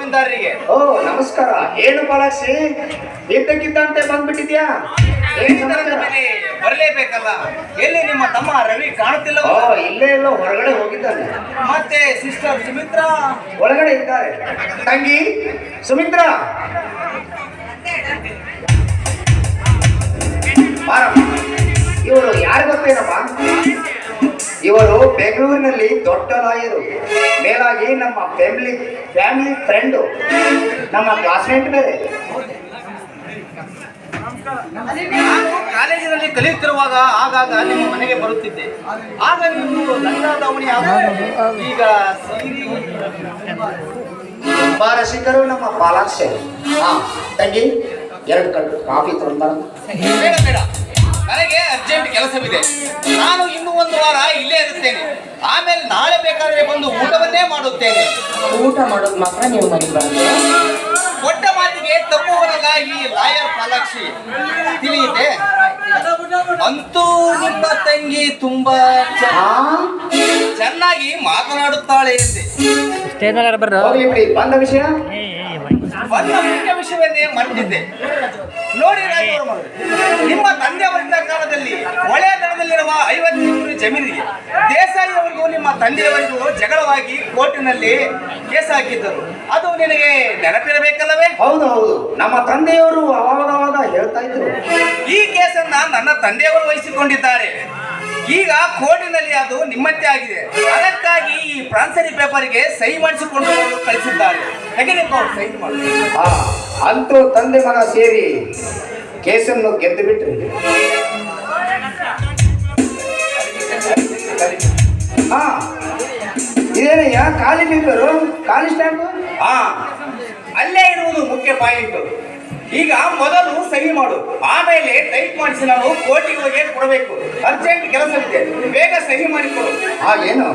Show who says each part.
Speaker 1: ಜಮೀನ್ದಾರರಿಗೆ.
Speaker 2: ಓ ನಮಸ್ಕಾರ. ಏನು ಪಾಲಾಕ್ಷಿ ಇದ್ದಕ್ಕಿದ್ದಂತೆ ಬಂದ್ಬಿಟ್ಟಿದ್ಯಾ
Speaker 1: ಬರ್ಲೇಬೇಕಲ್ಲ. ಎಲ್ಲಿ ನಿಮ್ಮ ತಮ್ಮ ರವಿ
Speaker 2: ಓ
Speaker 1: ಕಾಣುತ್ತಿಲ್ಲವ
Speaker 2: ಇಲ್ಲೇ ಇಲ್ಲ ಹೊರಗಡೆ ಹೋಗಿದ್ದಾನೆ.
Speaker 1: ಮತ್ತೆ ಸಿಸ್ಟರ್ ಸುಮಿತ್ರಾ?
Speaker 2: ಒಳಗಡೆ ಇದ್ದಾರೆ. ತಂಗಿ ಸುಮಿತ್ರಾ? ಇವರು ಯಾರು ಗೊತ್ತೇನಮ್ಮ? ಇವರು ಬೆಂಗಳೂರಿನಲ್ಲಿ ದೊಡ್ಡ ಲಾಯರು. ಮೇಲಾಗಿ ನಮ್ಮ ಫ್ಯಾಮಿಲಿ ಫ್ಯಾಮಿಲಿ ಫ್ರೆಂಡು ನಮ್ಮ ಕ್ಲಾಸ್ಮೇಟ್ ಬೇರೆ.
Speaker 1: ನಾನು ಕಾಲೇಜಿನಲ್ಲಿ ಕಲಿಯುತ್ತಿರುವಾಗ ಆಗಾಗ ನಿಮ್ಮ ಮನೆಗೆ ಬರುತ್ತಿದ್ದೆ. ಆಗ ನೀವು ಹಾಗೂ ಈಗ
Speaker 2: ತುಂಬಾ ರಸಿಕರು ನಮ್ಮ ಪಾಲಾಕ್ಷೆ. ಹಾ ತಂಗಿ ಎರಡು ಕಡೆ ಕಾಫಿ ತಂದ
Speaker 1: ಬೇಡ ಬೇಡ. ನನಗೆ ಅರ್ಜೆಂಟ್ ಕೆಲಸವಿದೆ. ನಾನು ಇನ್ನು ಒಂದು ವಾರ ಇಲ್ಲೇ ಇರುತ್ತೇನೆ. ಆಮೇಲೆ ನಾಳೆ ಬೇಕಾದ್ರೆ ಬಂದು ಊಟವನ್ನೇ ಮಾಡುತ್ತೇನೆ.
Speaker 3: ಊಟ ಮಾಡೋದು ಮಾತ್ರ ನೀವು ಮನೆಗೆ
Speaker 1: ಕೊಟ್ಟ ಮಾತಿಗೆ ತಪ್ಪುವರಲ್ಲ ಈ ಲಾಯರ್ ಪಾಲಾಕ್ಷಿ. ತಿಳಿಯುತ್ತೆ? ಅಂತೂ ನಿಮ್ಮ ತಂಗಿ ತುಂಬಾ ಚೆನ್ನಾಗಿ ಮಾತನಾಡುತ್ತಾಳೆ ಎಂದೆ
Speaker 2: ಬಂದ ವಿಷಯ?
Speaker 1: ಬಂದ ಮುಖ್ಯ ವಿಷಯವನ್ನೇ ಮರೆತಿದ್ದೆ. ನೋಡಿ ನಿಮ್ಮ ತಂದೆ ತಂದೆಯವರಿದ್ದ ಕಾಲದಲ್ಲಿ ಒಳ್ಳೆಯ ದರದಲ್ಲಿರುವ ಜಮೀನಿಗೆ. ದೇಸಾಯಿ ಅವರಿಗೂ ನಿಮ್ಮ ತಂದೆಯವರಿಗೂ ಜಗಳವಾಗಿ ಕೋರ್ಟಿನಲ್ಲಿ ಕೇಸ್ ಹಾಕಿದ್ದರು. ಅದು ನಿನಗೆ ನೆನಪಿರಬೇಕಲ್ಲವೇ?
Speaker 2: ಹೌದು ಹೌದು. ನಮ್ಮ ತಂದೆಯವರು ಅವಾಗವಾಗ ಅವಾಗ ಹೇಳ್ತಾ ಇದ್ರು.
Speaker 1: ಈ ಕೇಸನ್ನ ನನ್ನ ತಂದೆಯವರು ವಹಿಸಿಕೊಂಡಿದ್ದಾರೆ. ಈಗ ಕೋರ್ಟಿನಲ್ಲಿ ಅದು ನಿಮ್ಮಂತೆ ಆಗಿದೆ. ಅದಕ್ಕಾಗಿ ಈ ಪ್ರಾನ್ಸರಿ ಪೇಪರ್ಗೆ ಸಹಿ ಮಾಡಿಸಿಕೊಂಡು ಕಳಿಸಿದ್ದಾರೆ. ಅವ್ರು ಸಹಿ ಮಾಡಿ
Speaker 2: ಅಂತೂ ತಂದೆ ಮಗ ಸೇರಿ ಕೇಸನ್ನು ಗೆದ್ದು ಬಿಟ್ರಿ ಇದೇನಯ್ಯ ಖಾಲಿ ಪೇಪರು ಖಾಲಿ ಸ್ಟ್ಯಾಂಪ್?
Speaker 1: ಹಾ ಅಲ್ಲೇ ಇರುವುದು ಮುಖ್ಯ ಪಾಯಿಂಟ್. ಈಗ ಮೊದಲು ಸಹಿ ಮಾಡು. ಆಮೇಲೆ ಟೈಪ್ ಮಾಡಿಸಿ ನಾನು ಕೋರ್ಟಿಗೆ ಹೋಗಿ ಕೊಡಬೇಕು. ಅರ್ಜೆಂಟ್ ಕೆಲಸವಿದೆ. ಬೇಗ ಸಹಿ ಮಾಡಿಕೊಡು.
Speaker 2: ಹಾಗೇನು